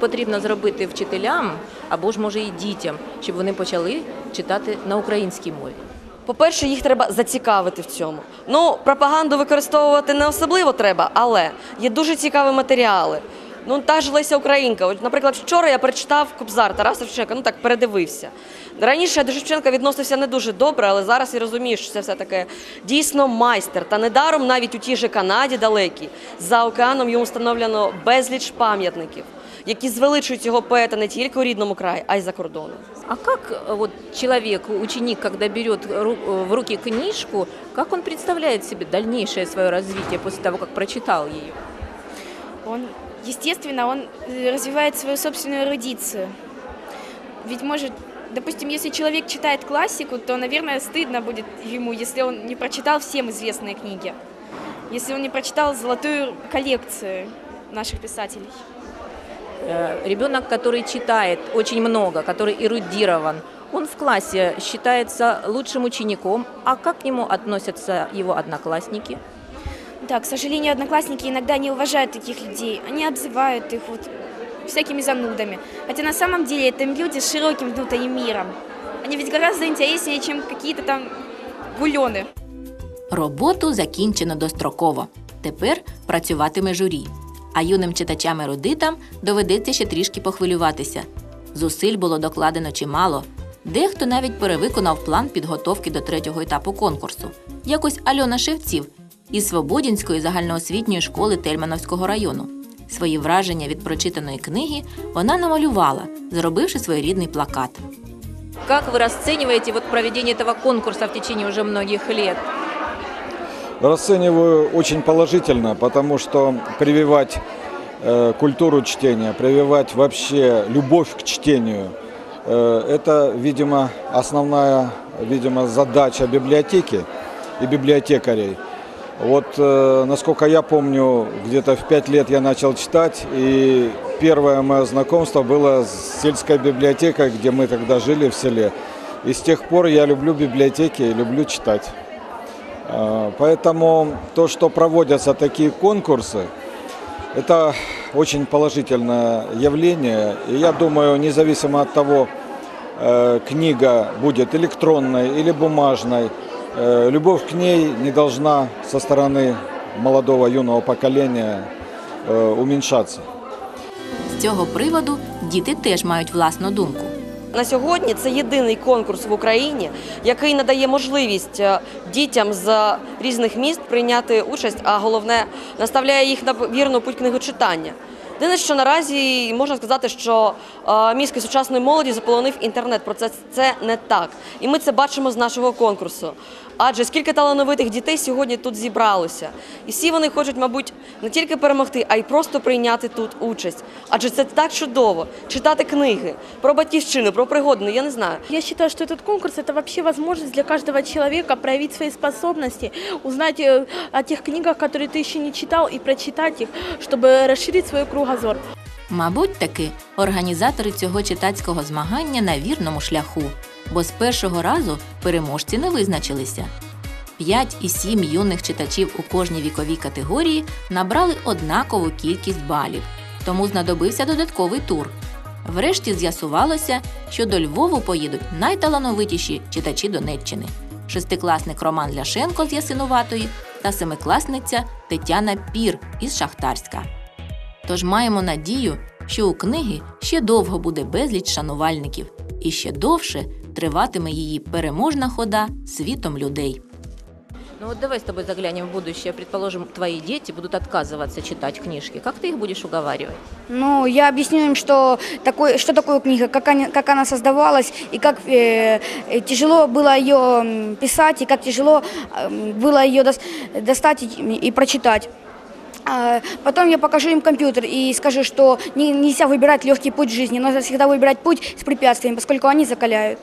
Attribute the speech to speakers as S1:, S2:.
S1: потрібно зробити вчителям або ж може і дітям, щоб вони почали читати на українській мові?
S2: По-перше, їх треба зацікавити в цьому. Ну, пропаганду використовувати не особливо треба, але є дуже цікаві матеріали. Ну, та ж Леся Українка. От, наприклад, вчора я прочитав Кобзар Тараса Шевченка, ну так передивився. Раніше я до Шевченка відносився не дуже добре, але зараз я розумію, що це все таке дійсно майстер. Та недаром навіть у тій же Канаді далекій за океаном йому встановлено безліч пам'ятників, які звеличують цього поета не тільки у рідному краї, а й за кордоном.
S1: А как э, вот человек, ученик, когда берет ру- э, в руки книжку, как он представляет себе дальнейшее свое развитие после того, как прочитал ее?
S3: Он, естественно, он э, развивает свою собственную эрудицию. Ведь может, допустим, если человек читает классику, то, наверное, стыдно будет ему, если он не прочитал всем известные книги, если он не прочитал золотую коллекцию наших писателей.
S1: Э, Ребенок, который читает очень много, который эрудирован, он в классе считается лучшим учеником, а как к нему относятся его одноклассники?
S3: Да, к сожалению, одноклассники иногда не уважают таких людей. Они обзывают их вот всякими занудами. Хотя на самом деле это люди с широким внутренним миром. Они ведь гораздо интереснее, чем какие-то там гулены.
S4: Роботу закінчено достроково. Тепер працюватиме журі. А юним читачам-ерудитам доведеться ще трішки похвилюватися. Зусиль було докладено чимало. Дехто навіть перевиконав план підготовки до третього етапу конкурсу. Якось Альона Шевців із Свободінської загальноосвітньої школи Тельмановського району. Свої враження від прочитаної книги вона намалювала, зробивши своєрідний плакат.
S1: Как вы расцениваете вот проведение этого конкурса в течение уже многих лет?
S5: Расцениваю очень положительно, потому что прививать э, культуру чтения, прививать вообще любовь к чтению, э, это, видимо, основная, видимо, задача библиотеки и библиотекарей. Вот, э, насколько я помню, где-то в пять лет я начал читать, и первое мое знакомство было с сельской библиотекой, где мы тогда жили в селе. И с тех пор я люблю библиотеки и люблю читать. А, Поэтому то, что проводятся такие конкурсы, это очень положительное явление. И я думаю, независимо от того, э, книга будет электронной или бумажной, э, любовь к ней не должна со стороны молодого юного поколения э, уменьшаться.
S4: З цього приводу діти теж мають власну думку.
S2: На сьогодні це єдиний конкурс в Україні, який надає можливість е, дітям з різних міст прийняти участь, а головне наставляє їх на вірну путь книгочитання. Єдине, що наразі можна сказати, що е, мізки сучасної молоді заполонив інтернет. Про це це не так. І ми це бачимо з нашого конкурсу. Адже скільки талановитих дітей сьогодні тут зібралося, і всі вони хочуть, мабуть, не тільки перемогти, а й просто прийняти тут участь. Адже це так чудово читати книги про батьківщину, про пригоди. Ну, я не знаю.
S6: Я считаю, что этот конкурс – это вообще возможность для каждого человека проявить свои способности, узнать э, о тех книгах, которые ты еще не читал, и прочитать их, чтобы расширить свой кругозор.
S4: Мабуть, таки організатори цього читацького змагання на вірному шляху, бо з першого разу переможці не визначилися. П'ять і сім юних читачів у кожній віковій категорії набрали однакову кількість балів, тому знадобився додатковий тур. Врешті з'ясувалося, що до Львову поїдуть найталановитіші читачі Донеччини: шестикласник Роман Ляшенко з Ясинуватої та семикласниця Тетяна Пір із Шахтарська. Тож маємо надію, що у книги ще довго буде безліч шанувальників, і ще довше триватиме її переможна хода світом людей.
S1: Ну вот давай с тобой заглянем в будущее. Предположим, твои дети будут отказываться читать книжки. Как ты их будешь уговаривать?
S7: Ну, я объясню им, что, такое, что такое книга, как, они, как она создавалась, и как э, э, тяжело было ее м, писать, и как тяжело э, было ее дос- достать и, и прочитать. Потом я покажу им компьютер и скажу, что нельзя выбирать легкий путь жизни, нужно всегда выбирать путь с препятствиями, поскольку они закаляют.